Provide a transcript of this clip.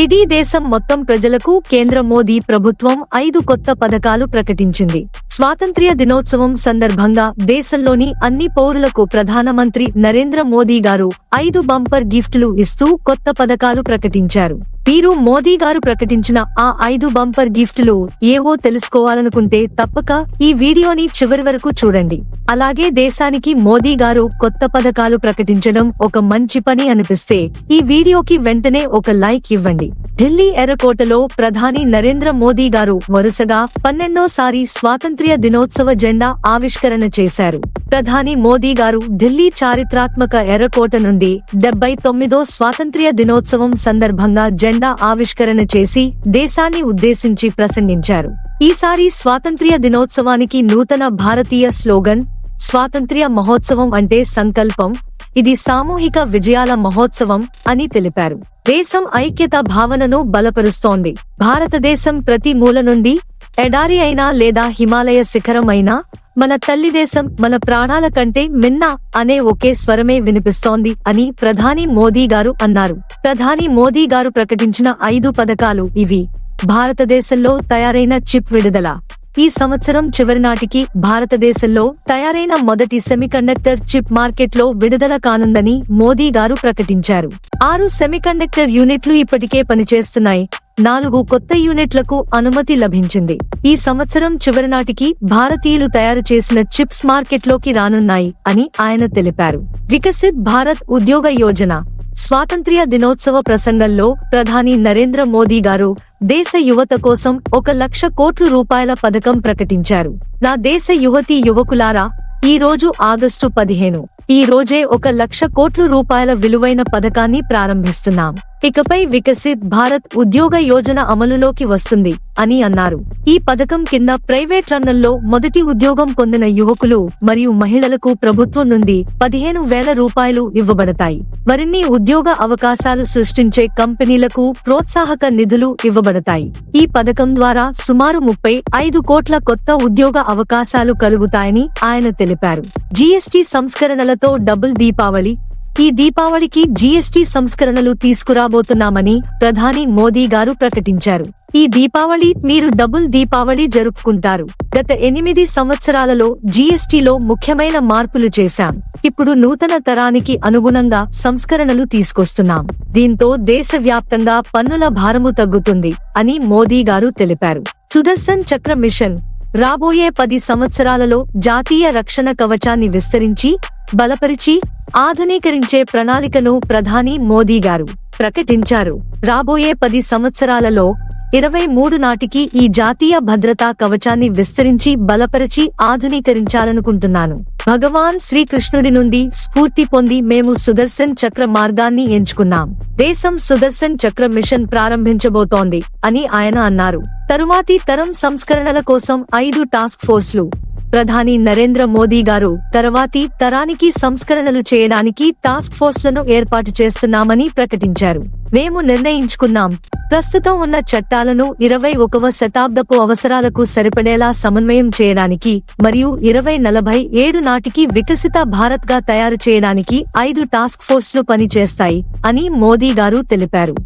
ఇడీ దేశం మొత్తం ప్రజలకు కేంద్ర మోదీ ప్రభుత్వం ఐదు కొత్త పథకాలు ప్రకటించింది. స్వాతంత్ర్య దినోత్సవం సందర్భంగా దేశంలోని అన్ని పౌరులకు ప్రధానమంత్రి నరేంద్ర మోదీ గారు ఐదు బంపర్ గిఫ్ట్లు ఇస్తూ కొత్త పథకాలు ప్రకటించారు. మీరు మోదీ గారు ప్రకటించిన ఆ ఐదు బంపర్ గిఫ్ట్లు ఏవో తెలుసుకోవాలనుకుంటే తప్పక ఈ వీడియోని చివరి వరకు చూడండి. అలాగే దేశానికి మోదీ గారు కొత్త పథకాలు ప్రకటించడం ఒక మంచి పని అనిపిస్తే ఈ వీడియోకి వెంటనే ఒక లైక్ ఇవ్వండి. ఢిల్లీ ఎర్రకోటలో ప్రధాని నరేంద్ర మోదీ గారు వరుసగా పన్నెండోసారి స్వాతంత్ర్య దినోత్సవ జెండా ఆవిష్కరణ చేశారు. ప్రధాని మోదీ గారు ఢిల్లీ చారిత్రాత్మక ఎర్రకోట నుండి డెబ్బై తొమ్మిదో స్వాతంత్ర్య దినోత్సవం సందర్భంగా జెండా ఆవిష్కరణ చేసి దేశాన్ని ఉద్దేశించి ప్రసంగించారు. ఈసారి స్వాతంత్ర్య దినోత్సవానికి నూతన భారతీయ స్లోగన్ స్వాతంత్ర్య మహోత్సవం అంటే సంకల్పం ఇది సామూహిక విజయాల మహోత్సవం అని తెలిపారు. దేశం ఐక్యత భావనను బలపరుస్తోంది. భారతదేశం ప్రతి మూల నుండి ఎడారి అయినా లేదా హిమాలయ శిఖరం అయినా మన తల్లి దేశం మన ప్రాణాల కంటే మిన్న అనే ఒకే స్వరమే వినిపిస్తోంది అని ప్రధాని మోదీ గారు అన్నారు. ప్రధాని మోదీ గారు ప్రకటించిన ఐదు పథకాలు ఇవి. భారతదేశంలో తయారైన చిప్ విడుదల. ఈ సంవత్సరం చివరి నాటికి భారతదేశంలో తయారైన మొదటి సెమీకండక్టర్ చిప్ మార్కెట్లో విడుదల కానుందని మోదీ గారు ప్రకటించారు. ఆరు సెమీకండక్టర్ యూనిట్లు ఇప్పటికే పనిచేస్తున్నాయి. నాలుగు కొత్త యూనిట్లకు అనుమతి లభించింది. ఈ సంవత్సరం చివరి నాటికి భారతీయులు తయారు చేసిన చిప్స్ మార్కెట్లోకి రానున్నాయి అని ఆయన తెలిపారు. వికసిత్ భారత్ ఉద్యోగ యోజన. స్వాతంత్ర్య దినోత్సవ ప్రసంగంలో ప్రధాని నరేంద్ర మోదీ గారు దేశ యువత కోసం ఒక లక్ష కోట్ల రూపాయల పథకం ప్రకటించారు. నా దేశ యువతీ యువకులారా ఈ రోజు ఆగస్టు పదిహేను. ఈ రోజే ఒక లక్ష కోట్ల రూపాయల విలువైన పథకాన్ని ప్రారంభిస్తున్నాం. ఇకపై వికసిత్ భారత్ ఉద్యోగ యోజన అమలులోకి వస్తుంది అని అన్నారు. ఈ పథకం కింద ప్రైవేట్ రంగంలో మొదటి ఉద్యోగం పొందిన యువకులు మరియు మహిళలకు ప్రభుత్వం నుండి పదిహేను వేల రూపాయలు ఇవ్వబడతాయి. మరిన్ని ఉద్యోగ అవకాశాలు సృష్టించే కంపెనీలకు ప్రోత్సాహక నిధులు ఇవ్వబడతాయి. ఈ పథకం ద్వారా సుమారు ముప్పై ఐదు కోట్ల కొత్త ఉద్యోగ అవకాశాలు కలుగుతాయని ఆయన తెలిపారు. జీఎస్టీ సంస్కరణలతో డబుల్ దీపావళి ఈ దీపావళికి జీఎస్టీ సంస్కరణలు తీసుకురాబోతున్నామని ప్రధాని మోదీ గారు ప్రకటించారు. ఈ దీపావళి మీరు డబుల్ దీపావళి జరుపుకుంటారు. గత ఎనిమిది సంవత్సరాలలో జీఎస్టీలో ముఖ్యమైన మార్పులు చేశాం. ఇప్పుడు నూతన తరానికి అనుగుణంగా సంస్కరణలు తీసుకొస్తున్నాం. దీంతో దేశవ్యాప్తంగా పన్నుల భారము తగ్గుతుంది అని మోదీ గారు తెలిపారు. సుదర్శన్ చక్ర మిషన్ రాబోయే పది సంవత్సరాలలో జాతీయ రక్షణ కవచాన్ని విస్తరించి బలపరిచి ఆధునీకరించే ప్రణాళికను ప్రధాని మోదీ గారు ప్రకటించారు. రాబోయే పది సంవత్సరాలలో ఇరవై మూడు నాటికి ఈ జాతీయ భద్రతా కవచాన్ని విస్తరించి బలపరిచి ఆధునీకరించాలనుకుంటున్నాను. భగవాన్ శ్రీకృష్ణుడి నుండి స్ఫూర్తి పొంది మేము సుదర్శన్ చక్ర మార్గాన్ని ఎంచుకున్నాం. దేశం సుదర్శన్ చక్ర మిషన్ ప్రారంభించబోతోంది అని ఆయన అన్నారు. తరువాతి తరం సంస్కరణల కోసం ఐదు టాస్క్ ఫోర్స్లు ప్రధాని నరేంద్ర మోదీ గారు తర్వాతి తరానికి సంస్కరణలు చేయడానికి టాస్క్ ఫోర్స్లను ఏర్పాటు చేస్తున్నామని ప్రకటించారు. మేము నిర్ణయించుకున్నాం. ప్రస్తుతం ఉన్న చట్టాలను ఇరవై ఒకవ శతాబ్దపు అవసరాలకు సరిపడేలా సమన్వయం చేయడానికి మరియు ఇరవై నలభై ఏడు నాటికి వికసిత భారత్గా తయారు చేయడానికి ఐదు టాస్క్ ఫోర్స్లు పనిచేస్తాయి అని మోదీ గారు తెలిపారు.